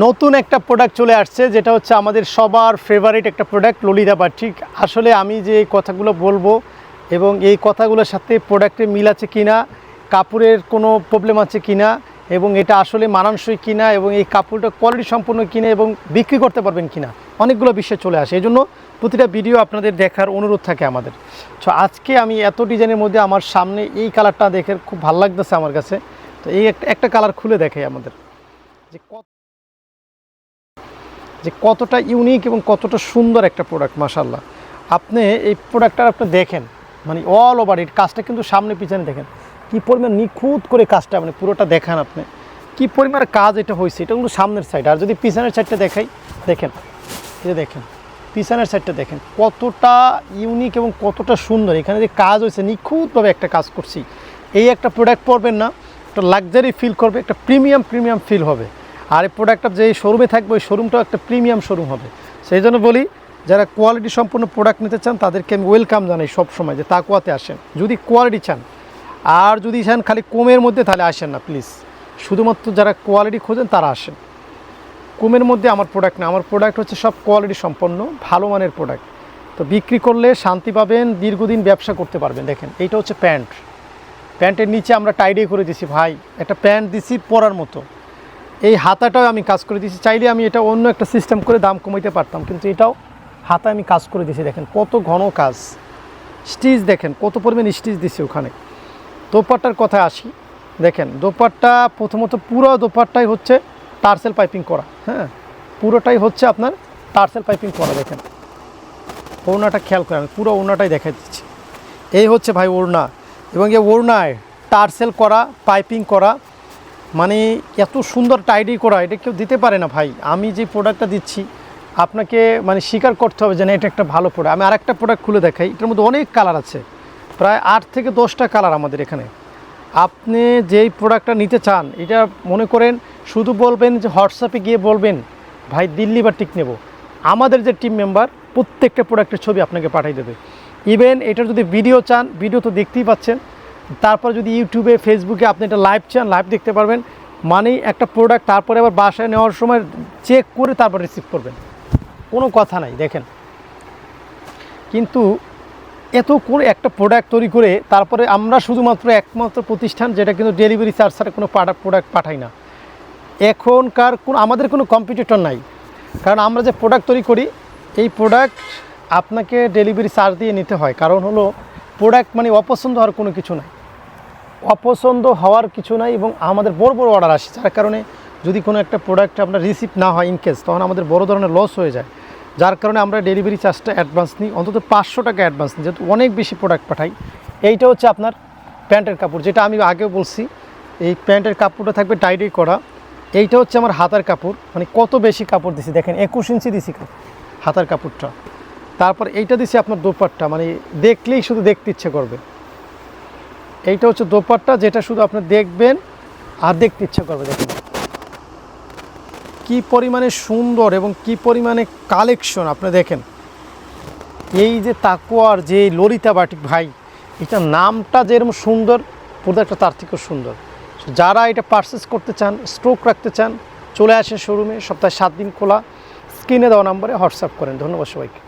নতুন একটা প্রোডাক্ট চলে আসছে, যেটা হচ্ছে আমাদের সবার ফেভারিট একটা প্রোডাক্ট ললিতা বাটিক আসলে আমি যে কথাগুলো বলব এবং এই কথাগুলোর সাথে প্রোডাক্টের মিল আছে কিনা, কাপড়ের কোনো প্রবলেম আছে কিনা, এবং এটা আসলে মানানসই কিনা, এবং এই কাপড়টা কোয়ালিটি সম্পূর্ণ কিনা, এবং বিক্রি করতে পারবেন কিনা, অনেকগুলো বিষয় চলে আসে। এই জন্য প্রতিটা ভিডিও আপনাদের দেখার অনুরোধ থাকে আমাদের। তো আজকে আমি এত ডিজাইনের মধ্যে আমার সামনে এই কালারটা দেখে খুব ভালো লাগতেছে আমার কাছে। তো এই একটা কালার খুলে দেখে আমাদের। যে কত যে কতটা ইউনিক এবং কতটা সুন্দর একটা প্রোডাক্ট মাসাল্লাহ আপনি এই প্রোডাক্টটা আপনি দেখেন মানে অল ওভার এর কাজটা কিন্তু সামনে পিছনে দেখেন। কি পরিমাণ নিখুঁত করে কাজটা মানে পুরোটা দেখান আপনি। কি পরিমাণ কাজ এটা হয়েছে, এটা কিন্তু সামনের সাইড আর যদি পিছনের সাইডটা দেখাই, দেখেন যে দেখেন, পিছনের সাইডটা দেখেন, কতটা ইউনিক এবং কতটা সুন্দর। এখানে যে কাজ হয়েছে, নিখুঁতভাবে একটা কাজ করছি। এই একটা প্রোডাক্ট পরবেন না, একটা লাক্সারি ফিল করবে, একটা প্রিমিয়াম প্রিমিয়াম ফিল হবে। আর এই প্রোডাক্টটা যে শোরুমে থাকবে, ওই শোরুমটাও একটা প্রিমিয়াম শোরুম হবে। সেই জন্য বলি, যারা কোয়ালিটি সম্পূর্ণ প্রোডাক্ট নিতে চান, তাদেরকে আমি ওয়েলকাম জানাই সবসময় যে তাকুয়াতে আসেন। যদি কোয়ালিটি চান, আর যদি চান খালি কমের মধ্যে, তাহলে আসেন না প্লিজ শুধুমাত্র যারা কোয়ালিটি খোঁজেন, তারা আসেন। কমের মধ্যে আমার প্রোডাক্ট না, আমার প্রোডাক্ট হচ্ছে সব কোয়ালিটি সম্পন্ন, ভালো মানের প্রোডাক্ট তো বিক্রি করলে শান্তি পাবেন, দীর্ঘদিন ব্যবসা করতে পারবেন। দেখেন, এইটা হচ্ছে প্যান্ট। প্যান্টের নিচে আমরা টাইডে করে দিছি, ভাই। একটা প্যান্ট দিছি পরার মতো। এই হাতাটাও আমি কাজ করে দিয়েছি চাইলে আমি এটা অন্য একটা সিস্টেম করে দাম কমাইতে পারতাম, কিন্তু এটাও হাতা আমি কাজ করে দিয়েছি দেখেন কত ঘন কাজ। স্টিচ দেখেন, কত পরিমাণ স্টিচ দিছি ওখানে। দোপাট্টার কথায় আসি। দেখেন, দোপাট্টা প্রথমত পুরো দোপাট্টাই হচ্ছে টার্সেল পাইপিং করা হ্যাঁ? পুরোটাই হচ্ছে আপনার টার্সেল পাইপিং করা, দেখেন। ওড়নাটা খেয়াল করে আমি পুরো ওড়নাটাই দেখা দিচ্ছি। এই হচ্ছে ভাই ওড়না, এবং এই ওড়নায় টার্সেল করা, পাইপিং করা মানে এত সুন্দর টাইডি করা, এটা কেউ দিতে পারে না ভাই। আমি যে প্রোডাক্টটা দিচ্ছি, আপনাকে মানে স্বীকার করতে হবে যে না, এটা একটা ভালো প্রোডাক্ট আমি আরেকটা প্রোডাক্ট খুলে দেখাই, এটার মধ্যে অনেক কালার আছে। প্রায় আট থেকে দশটা কালার আমাদের এখানে। আপনি যেই প্রোডাক্টটা নিতে চান, এটা মনে করেন, শুধু বলবেন যে হোয়াটসঅ্যাপে গিয়ে বলবেন, ভাই, দিল্লি বা টিক নেব। আমাদের যে টিম মেম্বার প্রত্যেকটা প্রোডাক্টের ছবি আপনাকে পাঠিয়ে দেবে। ইভেন এটার যদি ভিডিও চান ভিডিও তো দেখতেই পাচ্ছেন তারপর যদি ইউটিউবে, ফেসবুকে আপনি এটা লাইভ চান লাইভ দেখতে পারবেন। মানেই একটা প্রোডাক্ট তারপরে আবার বাসায় নেওয়ার সময় চেক করে তারপর রিসিভ করবেন। কোনো কথা নাই, দেখেন। কিন্তু এত করে একটা প্রোডাক্ট তৈরি করে তারপরে আমরা শুধুমাত্র একমাত্র প্রতিষ্ঠান যেটা কিন্তু ডেলিভারি চার্জ ছাড়া কোনো প্রোডাক্ট পাঠাই না। এখনকার কোন, আমাদের কোনো কম্পিটিটর নাই। কারণ আমরা যে প্রোডাক্ট তৈরি করি, এই প্রোডাক্ট আপনাকে ডেলিভারি চার্জ দিয়ে নিতে হয়। কারণ হলো প্রোডাক্ট মানে অপছন্দ হওয়ার কোনো কিছু নাই। অপছন্দ হওয়ার কিছু নাই এবং আমাদের বড় বড় অর্ডার আসে। যার কারণে যদি কোনো একটা প্রোডাক্ট আপনার রিসিভ না হয় ইনকেস তখন আমাদের বড় ধরনের লস হয়ে যায়। যার কারণে আমরা ডেলিভারি চার্জটা অ্যাডভান্স নিই, অন্তত পাঁচশো টাকা অ্যাডভান্স নিই, যেহেতু অনেক বেশি প্রোডাক্ট পাঠাই। এইটা হচ্ছে আপনার প্যান্টের কাপড়, যেটা আমি আগেও বলছি, এই প্যান্টের কাপড়টা থাকবে টাইডে করা। এইটা হচ্ছে আমার হাতার কাপড় মানে কত বেশি কাপড় দিছি, দেখেন, একুশ ইঞ্চি দিছি হাতার কাপড়টা। তারপর এইটা দিছি আপনার দোপাট্টা মানে দেখলেই শুধু দেখতে ইচ্ছে করবে। এইটা হচ্ছে দোপাট্টা, যেটা শুধু আপনি দেখবেন আর দেখতে ইচ্ছে করবে দেখেন। কি পরিমাণে সুন্দর এবং কি পরিমাণে কালেকশন আপনি দেখেন। এই যে তাকুয়ার যে ললিতা বাটিক ভাই এটা নামটা যেরকম সুন্দর, প্রোডাক্টটা তার থেকেও সুন্দর। যারা এটা পারচেস করতে চান স্ট্রোক রাখতে চান, চলে আসেন শোরুমে সপ্তাহে সাত দিন খোলা। স্ক্রিনে দেওয়া নম্বরে হোয়াটসঅ্যাপ করেন। ধন্যবাদ সবাইকে।